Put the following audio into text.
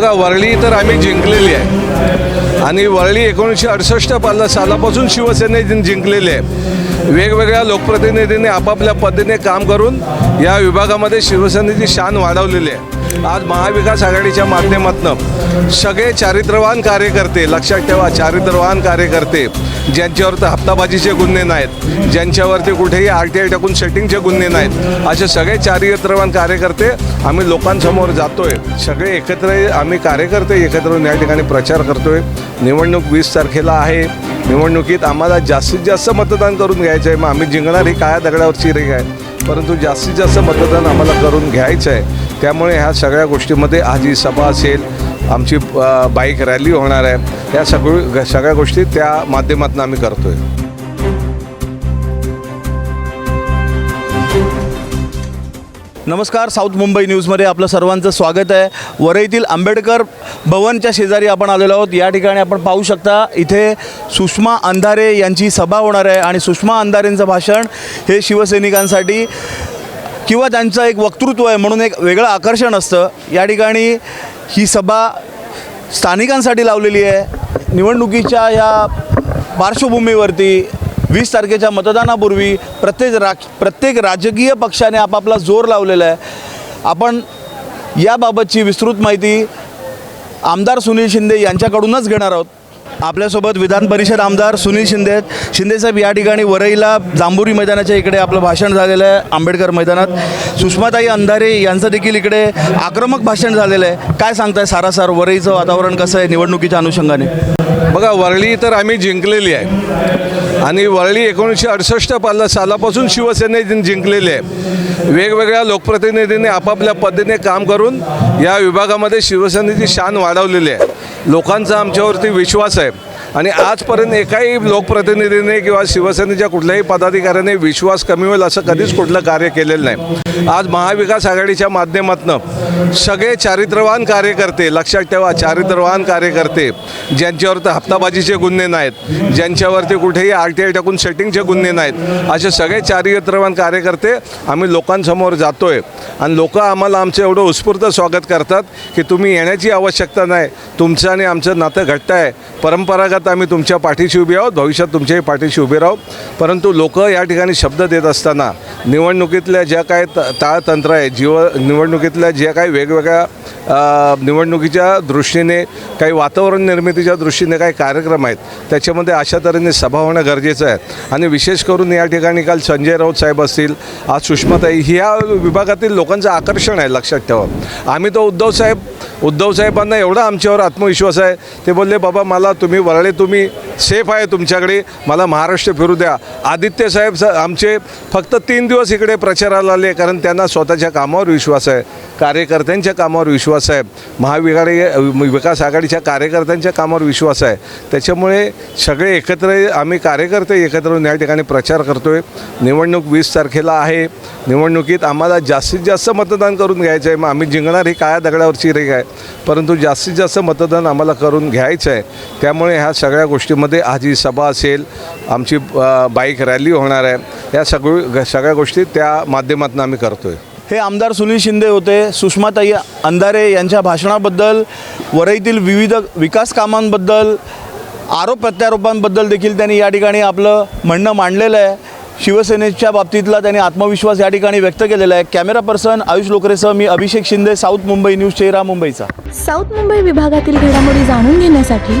बघा वरळी तर आम्ही जिंकलेली आहे. आणि वरळी एकोणीसशे अडुसष्ट पाला सालापासून शिवसेनेने जिंकलेली आहे. वेगवेगळ्या लोकप्रतिनिधींनी आपापल्या पद्धतीने काम करून या विभागामध्ये शिवसेनेची शान वाढवलेली आहे. आज महाविकास आघाडीच्या माध्यमातून सगळे चारित्र्यवान कार्यकर्ते लक्षात ठेवा चारित्र्यवान कार्यकर्ते ज्यांच्यावरती हप्ताबाजीचे गुन्हे नाहीत ज्यांच्यावरती कुठेही आर टी आय टाकून सेटिंगचे गुन्हे नाहीत असे सगळे चारित्र्यवान कार्यकर्ते आम्ही लोकांसमोर जातोय. सगळे एकत्र आम्ही कार्यकर्ते एकत्र या ठिकाणी प्रचार करतोय. निवडणूक वीस तारखेला आहे. निवडणुकीत आम्हाला जास्तीत जास्त मतदान करून घ्यायचं आहे. मग आम्ही जिंकणार ही काळ्या दगडावरची रेख आहे. परंतु जास्तीत जास्त मतदान आम्हाला करून घ्यायचं आहे. त्यामुळे ह्या सगळ्या गोष्टीमध्ये आज ही सभा असेल आमची बाईक रॅली होणार आहे या सगळी सगळ्या गोष्टी त्या माध्यमातून आम्ही करतोय. नमस्कार साऊथ मुंबई न्यूजमध्ये आपलं सर्वांचं स्वागत आहे. वरईतील आंबेडकर भवनच्या शेजारी आपण आलेलो आहोत. या ठिकाणी आपण पाहू शकता इथे सुषमा अंधारे यांची सभा होणार आहे आणि सुषमा अंधारेंचं भाषण हे शिवसैनिकांसाठी किंवा त्यांचं एक वक्तृत्व आहे म्हणून एक वेगळं आकर्षण असतं. या ठिकाणी ही सभा स्थानिकांसाठी लावलेली आहे. निवडणुकीच्या या पार्श्वभूमीवरती वीस तारखेच्या मतदानापूर्वी प्रत्येक रा प्रत्येक राजकीय पक्षाने आपापला जोर लावलेला आहे. आपण याबाबतची विस्तृत माहिती आमदार सुनील शिंदे यांच्याकडूनच घेणार आहोत. आपल्यासोबत विधान परिषद आमदार सुनील शिंदे आहेत. शिंदेसाहेब या ठिकाणी वरईला जांभुरी मैदानाच्या इकडे आपलं भाषण झालेलं आहे आंबेडकर मैदानात. सुषमाताई अंधारे यांचं देखील इकडे आक्रमक भाषण झालेलं आहे. काय सांगताय सारासार वरईचं वातावरण कसं आहे निवडणुकीच्या अनुषंगाने? बघा वरळी तर आम्ही जिंकलेली आहे. आणि वरळी एकोणीसशे अडुसष्ट पाला सालापासून शिवसेनेने जिंकलेली आहे. वेगवेगळ्या लोकप्रतिनिधींनी आपापल्या पद्धतीने काम करून या विभागामध्ये शिवसेनेची शान वाढवलेली आहे. लोकांचा आमच्यावरती विश्वास आहे. आणि आजपर्यंत एकाही लोकप्रतिनिधीने किंवा शिवसेनेच्या कुठल्याही पदाधिकाऱ्याने विश्वास कमी होईल असं कधीच कुठलं कार्य केलेलं नाही. आज महाविकास आघाडीच्या माध्यमातून सगळे चारित्र्यवान कार्यकर्ते लक्षात ठेवा चारित्रवान कार्यकर्ते ज्यांच्यावरती हप्ताबाजीचे गुन्हे नाहीत ज्यांच्यावरती कुठेही आर टी आय टाकून सेटिंगचे गुन्हे नाहीत असे सगळे चारित्र्यवान कार्यकर्ते आम्ही लोकांसमोर जातोय. आणि लोक आम्हाला आमचं एवढं उत्स्फूर्त स्वागत करतात की तुम्ही येण्याची आवश्यकता नाही. तुमचं आणि आमचं नातं घट्ट आहे. परंपरागत आम्ही तुमच्या पाठीशी उभी आहोत. भविष्यात तुमच्याही पाठीशी उभे राहू. परंतु लोक या ठिकाणी शब्द देत असताना निवडणुकीतल्या ज्या काय त ताळतंत्र आहे जीव निवडणुकीतल्या ज्या काही वेगवेगळ्या निवडणुकीच्या दृष्टीने काही वातावरण निर्मितीच्या दृष्टीने काही कार्यक्रम आहेत त्याच्यामध्ये अशा तऱ्हेने सभा होणं गरजेचं आहे. आणि विशेष करून या ठिकाणी काल संजय राऊत साहेब असतील आज सुषमाताई ह्या विभागातील लोकांचं आकर्षण आहे लक्षात ठेवा. आम्ही तो उद्धव साहेब उद्धव साहेबांना एवढा आमच्यावर आत्मविश्वास आहे ते बोलले बाबा मला तुम्ही वरळे तुम्ही सेफ आहे तुमच्याकडे. मला महाराष्ट्र फिरू द्या. आदित्य साहेब स- आमचे फक्त तीन दिवस इकडे प्रचाराला आले कारण त्यांना स्वतःच्या कामावर विश्वास आहे. कार्यकर्त्यांच्या कामावर विश्वास आहे. महाविकाडी विकास आघाडीच्या कार्यकर्त्यांच्या कामावर विश्वास आहे. त्याच्यामुळे सगळे एकत्र आम्ही कार्यकर्ते एकत्र येऊन या ठिकाणी प्रचार करतोय. निवडणूक वीस तारखेला आहे. निवडणुकीत आम्हाला जास्तीत जास्त मतदान करून घ्यायचं आहे. मग आम्ही जिंकणार ही काळ्या दगडावरची रेख आहे. परंतु जास्तीत जास्त मतदान आम्हाला करून घ्यायचं आहे. त्यामुळे ह्या सगळ्या गोष्टीमध्ये आज ही सभा असेल आमची बाईक रॅली होणार आहे या सगळी सगळ्या गोष्टी त्या माध्यमातून आम्ही करतोय. हे आमदार सुनील शिंदे होते सुषमाताई अंधारे यांच्या भाषणाबद्दल वरईतील विविध विकास कामांबद्दल आरोप प्रत्यारोपांबद्दल देखील त्यांनी या ठिकाणी आपलं म्हणणं मांडलेलं आहे. शिवसेनेच्या बाबतीतला त्यांनी आत्मविश्वास या ठिकाणी व्यक्त केलेला आहे. कॅमेरा पर्सन आयुष लोकरेसह मी अभिषेक शिंदे साऊथ मुंबई न्यूज चेहरा मुंबईचा. साऊथ मुंबई विभागातील घडामोडी जाणून घेण्यासाठी